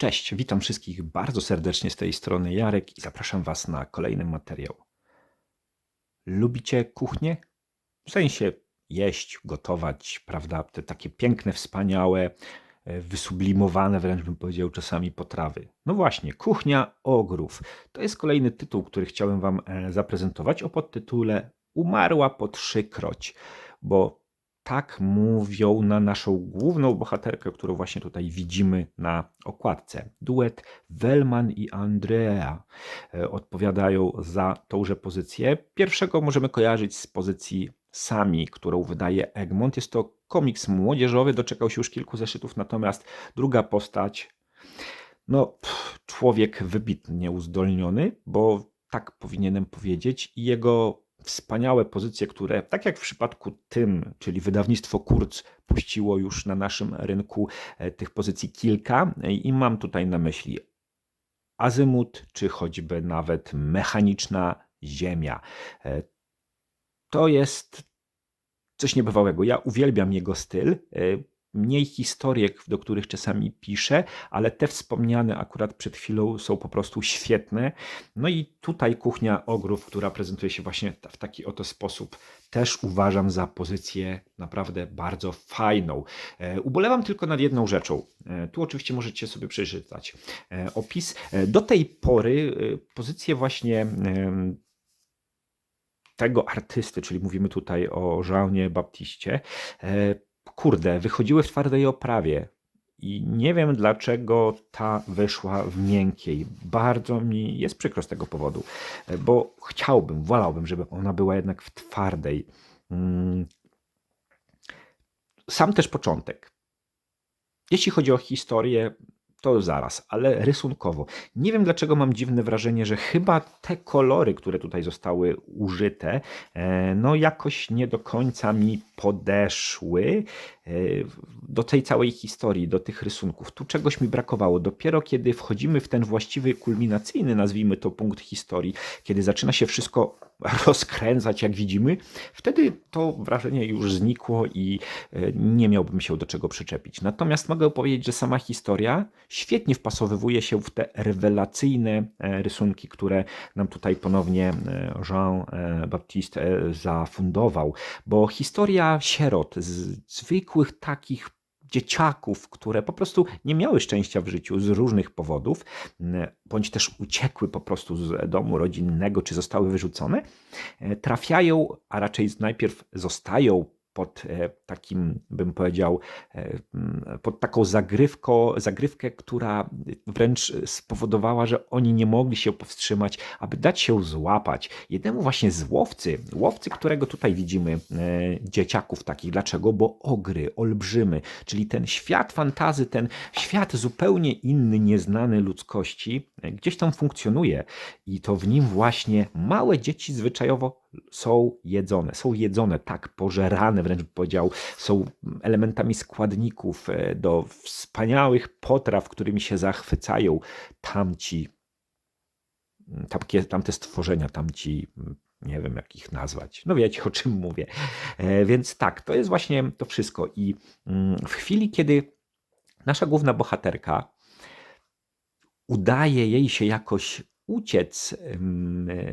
Cześć, witam wszystkich bardzo serdecznie z tej strony Jarek i zapraszam Was na kolejny materiał. Lubicie kuchnię? W sensie jeść, gotować, prawda? Te takie piękne, wspaniałe, e, wysublimowane wręcz bym powiedział czasami potrawy. No właśnie, Kuchnia Ogrów. To jest kolejny tytuł, który chciałem Wam e, zaprezentować o podtytule Umarła po trzykroć, bo tak mówią na naszą główną bohaterkę, którą właśnie tutaj widzimy na okładce. Duet Wellman i Andrea e, odpowiadają za tąże pozycję. Pierwszego możemy kojarzyć z pozycji Sami, którą wydaje Egmont. Jest to komiks młodzieżowy, doczekał się już kilku zeszytów, natomiast druga postać, no pff, człowiek wybitnie uzdolniony, bo tak powinienem powiedzieć i jego wspaniałe pozycje, które, tak jak w przypadku tym, czyli wydawnictwo Kurz puściło już na naszym rynku e, tych pozycji kilka i mam tutaj na myśli Azymut, czy choćby nawet Mechaniczna Ziemia. E, to jest coś niebywałego. Ja uwielbiam jego styl. Mniej historiek, do których czasami piszę, ale te wspomniane akurat przed chwilą są po prostu świetne. No i tutaj kuchnia ogrów, która prezentuje się właśnie w taki oto sposób, też uważam za pozycję naprawdę bardzo fajną. E, ubolewam tylko nad jedną rzeczą. E, tu oczywiście możecie sobie przeczytać e, opis. Do tej pory pozycję właśnie tego artysty, czyli mówimy tutaj o Jeanie Baptiście, kurde, wychodziły w twardej oprawie. I nie wiem dlaczego ta wyszła w miękkiej. Bardzo mi jest przykro z tego powodu, bo chciałbym, wolałbym, żeby ona była jednak w twardej. Mm. Sam też początek. Jeśli chodzi o historię, to zaraz, ale rysunkowo. Nie wiem dlaczego mam dziwne wrażenie, że chyba te kolory, które tutaj zostały użyte, e, no jakoś nie do końca mi podeszły e, do tej całej historii, do tych rysunków. Tu czegoś mi brakowało. Dopiero kiedy wchodzimy w ten właściwy, kulminacyjny, nazwijmy to, punkt historii, kiedy zaczyna się wszystko rozkręcać, jak widzimy, wtedy to wrażenie już znikło i e, nie miałbym się do czego przyczepić. Natomiast mogę powiedzieć, że sama historia świetnie wpasowywuje się w te rewelacyjne e, rysunki, które nam tutaj ponownie Jean-Baptiste zafundował, bo historia sierot, zwykłych takich dzieciaków, które po prostu nie miały szczęścia w życiu z różnych powodów, bądź też uciekły po prostu z domu rodzinnego, czy zostały wyrzucone, e, trafiają, a raczej najpierw zostają pod e, takim, bym powiedział, e, pod taką zagrywką, zagrywkę, która wręcz spowodowała, że oni nie mogli się powstrzymać, aby dać się złapać. Jednemu właśnie z łowcy, łowcy, którego tutaj widzimy, e, dzieciaków takich. Dlaczego? Bo ogry, olbrzymy, czyli ten świat fantazy, ten świat zupełnie inny, nieznany ludzkości, gdzieś tam funkcjonuje i to w nim właśnie małe dzieci zwyczajowo są jedzone. Są jedzone, tak, pożerane, wręcz powiedział, są elementami składników e, do wspaniałych potraw, którymi się zachwycają tamci, mm, tamkie, tamte stworzenia, tamci mm, nie wiem jak ich nazwać. No wiecie o czym mówię. E, więc tak, to jest właśnie to wszystko. I mm, w chwili, kiedy nasza główna bohaterka udaje jej się jakoś uciec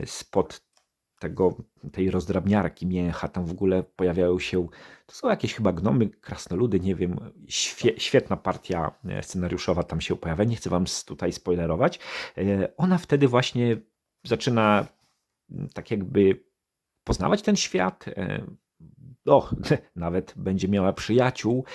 spod tego, tej rozdrabniarki mięcha, tam w ogóle pojawiają się, to są jakieś chyba gnomy, krasnoludy, nie wiem, świe, świetna partia e, scenariuszowa tam się pojawia, nie chcę wam tutaj spoilerować. E, ona wtedy właśnie zaczyna mm, tak jakby poznawać ten świat, e, o, nawet będzie miała przyjaciół,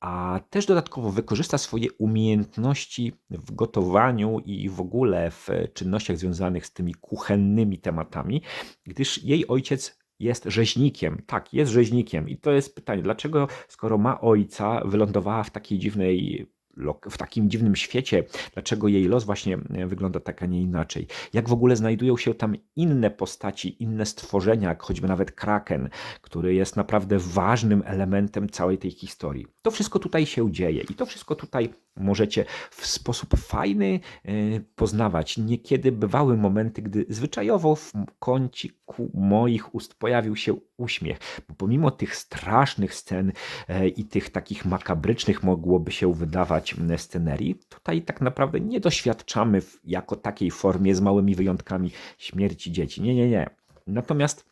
a też dodatkowo wykorzysta swoje umiejętności w gotowaniu i w ogóle w czynnościach związanych z tymi kuchennymi tematami, gdyż jej ojciec jest rzeźnikiem. Tak, jest rzeźnikiem. I to jest pytanie, dlaczego, skoro ma ojca, wylądowała w takiej dziwnej w takim dziwnym świecie, dlaczego jej los właśnie e, wygląda tak, a nie inaczej. Jak w ogóle znajdują się tam inne postaci, inne stworzenia, jak choćby nawet Kraken, który jest naprawdę ważnym elementem całej tej historii. To wszystko tutaj się dzieje i to wszystko tutaj możecie w sposób fajny e, poznawać. Niekiedy bywały momenty, gdy zwyczajowo w kąciku moich ust pojawił się uśmiech, bo pomimo tych strasznych scen e, i tych takich makabrycznych mogłoby się wydawać scenerii, tutaj tak naprawdę nie doświadczamy jako takiej formie z małymi wyjątkami śmierci dzieci. Nie, nie, nie. Natomiast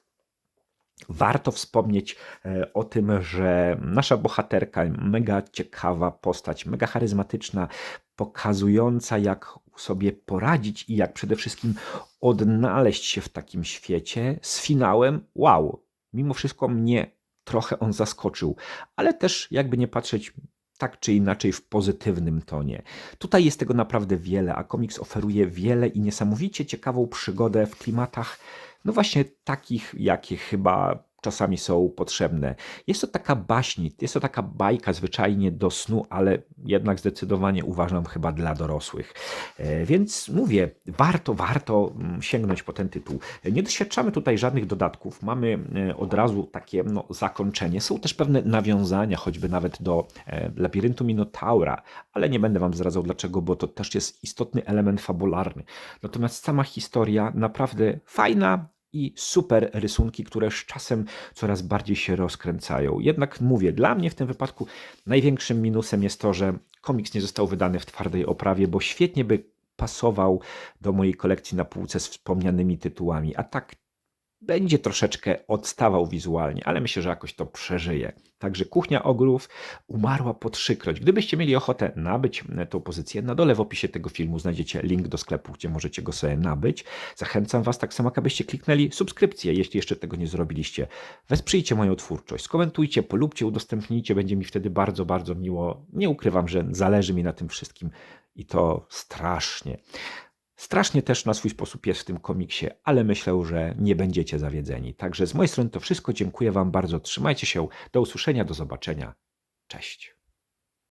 Warto wspomnieć e, o tym, że nasza bohaterka, mega ciekawa postać, mega charyzmatyczna, pokazująca, jak sobie poradzić i jak przede wszystkim odnaleźć się w takim świecie, z finałem wow. Mimo wszystko mnie trochę on zaskoczył, ale też jakby nie patrzeć, tak czy inaczej w pozytywnym tonie. Tutaj jest tego naprawdę wiele, a komiks oferuje wiele i niesamowicie ciekawą przygodę w klimatach no właśnie takich, jakie chyba czasami są potrzebne. Jest to taka baśń, jest to taka bajka zwyczajnie do snu, ale jednak zdecydowanie uważam chyba dla dorosłych. E, więc mówię, warto, warto mm, sięgnąć po ten tytuł. Nie doświadczamy tutaj żadnych dodatków, mamy e, od razu takie no, zakończenie. Są też pewne nawiązania, choćby nawet do e, labiryntu Minotaura, ale nie będę Wam zdradzał dlaczego, bo to też jest istotny element fabularny. Natomiast sama historia naprawdę fajna, i super rysunki, które z czasem coraz bardziej się rozkręcają. Jednak mówię, dla mnie w tym wypadku największym minusem jest to, że komiks nie został wydany w twardej oprawie, bo świetnie by pasował do mojej kolekcji na półce z wspomnianymi tytułami, a tak będzie troszeczkę odstawał wizualnie, ale myślę, że jakoś to przeżyje. Także Kuchnia Ogrów umarła po trzykroć. Gdybyście mieli ochotę nabyć tą pozycję, na dole w opisie tego filmu znajdziecie link do sklepu, gdzie możecie go sobie nabyć. Zachęcam Was tak samo, abyście kliknęli subskrypcję, jeśli jeszcze tego nie zrobiliście. Wesprzyjcie moją twórczość, skomentujcie, polubcie, udostępnijcie, będzie mi wtedy bardzo, bardzo miło. Nie ukrywam, że zależy mi na tym wszystkim i to strasznie. Strasznie też na swój sposób jest w tym komiksie, ale myślę, że nie będziecie zawiedzeni. Także z mojej strony to wszystko. Dziękuję Wam bardzo. Trzymajcie się. Do usłyszenia, do zobaczenia. Cześć.